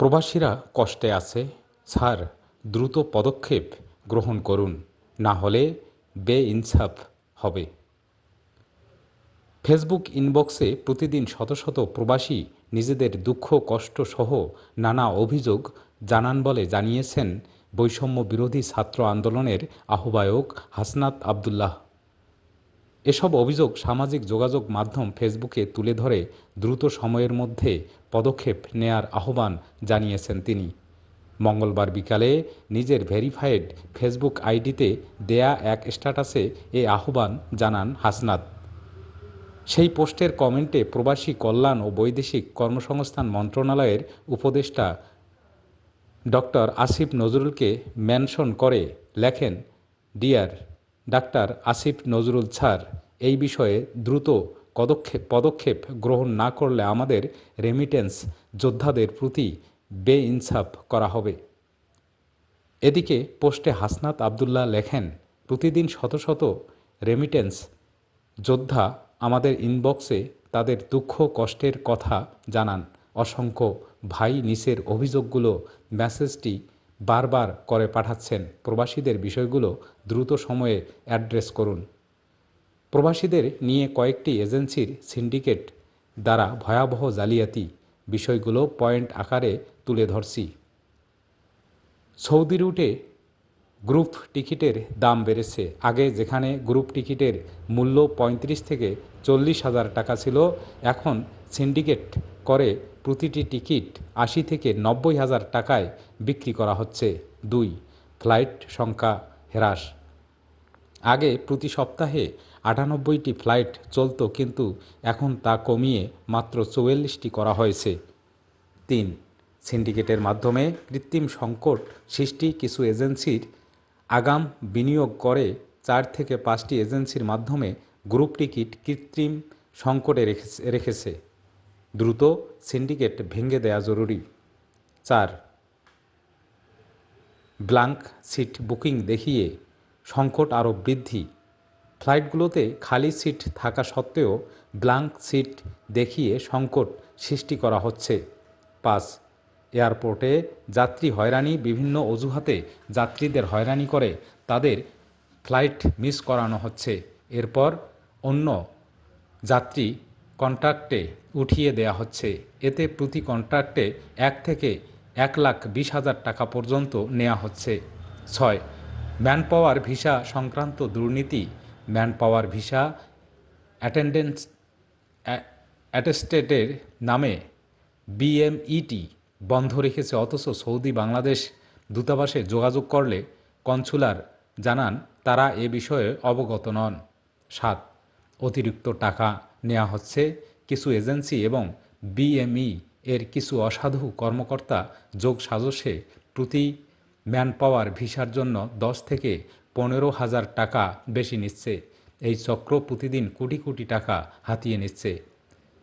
প্রবাসীরা কষ্টে আছে, স্যার, দ্রুত পদক্ষেপ গ্রহণ করুন, না হলে বেইনসাফ হবে। ফেসবুক ইনবক্সে প্রতিদিন শত শত প্রবাসী নিজেদের দুঃখ, কষ্ট সহ নানা অভিযোগ জানান বলে জানিয়েছেন বৈষম্য বিরোধী ছাত্র আন্দোলনের আহ্বায়ক হাসনাত আবদুল্লাহ। এসব অভিযোগ সামাজিক যোগাযোগ মাধ্যম ফেসবুকে তুলে ধরে দ্রুত সময়ের মধ্যে পদক্ষেপ নেয়ার আহ্বান জানিয়েছেন তিনি। মঙ্গলবার বিকালে নিজের ভেরিফাইড ফেসবুক আইডিতে দেয়া এক স্ট্যাটাসে এ আহ্বান জানান হাসনাত। সেই পোস্টের কমেন্টে প্রবাসী কল্যাণ ও বৈদেশিক কর্মসংস্থান মন্ত্রণালয়ের উপদেষ্টা ডক্টর আসিফ নজরুলকে মেনশন করে লেখেন, dear doctor Asif Nazrul sir এই বিষয়ে দ্রুত পদক্ষেপ পদক্ষেপ গ্রহণ না করলে আমাদের রেমিটেন্স যোদ্ধাদের প্রতি বেইনসাফ করা হবে। এদিকে পোস্টে হাসনাত আবদুল্লাহ লেখেন, প্রতিদিন শত শত রেমিটেন্স যোদ্ধা আমাদের ইনবক্সে তাদের দুঃখ, কষ্টের কথা জানান। অসংখ্য ভাই নিচের অভিযোগগুলো মেসেজটি বারবার করে পাঠাচ্ছেন। প্রবাসীদের বিষয়গুলো দ্রুত সময়ে অ্যাড্রেস করুন। প্রবাসীদের নিয়ে কয়েকটি এজেন্সির সিন্ডিকেট দ্বারা ভয়াবহ জালিয়াতি বিষয়গুলো পয়েন্ট আকারে তুলে ধরছি। সৌদি রুটে গ্রুপ টিকিটের দাম বেড়েছে। আগে যেখানে গ্রুপ টিকিটের মূল্য পঁয়ত্রিশ থেকে চল্লিশ হাজার টাকা ছিল, এখন সিন্ডিকেট করে প্রতিটি টিকিট আশি থেকে নব্বই হাজার টাকায় বিক্রি করা হচ্ছে। দুই, ফ্লাইট সংখ্যা হ্রাস। আগে প্রতি সপ্তাহে আটানব্বইটি ফ্লাইট চলত, কিন্তু এখন তা কমিয়ে মাত্র চুয়াল্লিশটি করা হয়েছে। তিন, সিন্ডিকেটের মাধ্যমে কৃত্রিম সংকট সৃষ্টি কিছু এজেন্সির আগাম বিনিয়োগ করে চার থেকে পাঁচটি এজেন্সির মাধ্যমে গ্রুপ টিকিট কৃত্রিম সংকটে রেখেছে? দ্রুত সিন্ডিকেট ভেঙে দেয়া জরুরি। চার, ব্লাঙ্ক সিট বুকিং দেখিয়ে সংকট আরও বৃদ্ধি। ফ্লাইটগুলোতে খালি সিট থাকা সত্ত্বেও ব্লাঙ্ক সিট দেখিয়ে সংকট সৃষ্টি করা হচ্ছে। পাঁচ, এয়ারপোর্টে যাত্রী হয়রানি, বিভিন্ন অজুহাতে যাত্রীদের হয়রানি করে তাদের ফ্লাইট মিস করানো হচ্ছে। এরপর অন্য যাত্রী কন্ট্রাক্টে উঠিয়ে দেয়া হচ্ছে। এতে প্রতি কন্ট্রাক্টে এক থেকে এক লাখ বিশ হাজার টাকা পর্যন্ত নেওয়া হচ্ছে। ছয় ম্যান পাওয়ার ভিসা সংক্রান্ত দুর্নীতি ম্যান পাওয়ার ভিসা অ্যাটেন্ডেন্স অ্যাটেস্টেডের নামে বিএমইটি বন্ধ রেখেছে। অথচ সৌদি বাংলাদেশ দূতাবাসে যোগাযোগ করলে কনসুলার জানান, তারা এ বিষয়ে অবগত নন। সাত, অতিরিক্ত টাকা নেওয়া হচ্ছে। কিছু এজেন্সি এবং বিএমই এর কিছু অসাধু কর্মকর্তা যোগ সাজসে প্রতি ম্যান পাওয়ার ভিসার জন্য দশ থেকে পনেরো হাজার টাকা বেশি নিচ্ছে। এই চক্র প্রতিদিন কোটি কোটি টাকা হাতিয়ে নিচ্ছে।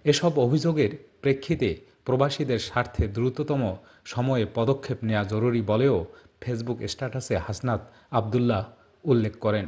এসব অভিযোগের প্রেক্ষিতে প্রবাসীদের স্বার্থে দ্রুততম সময়ে পদক্ষেপ নেওয়া জরুরি বলেও ফেসবুক স্ট্যাটাসে হাসনাত আবদুল্লাহ উল্লেখ করেন।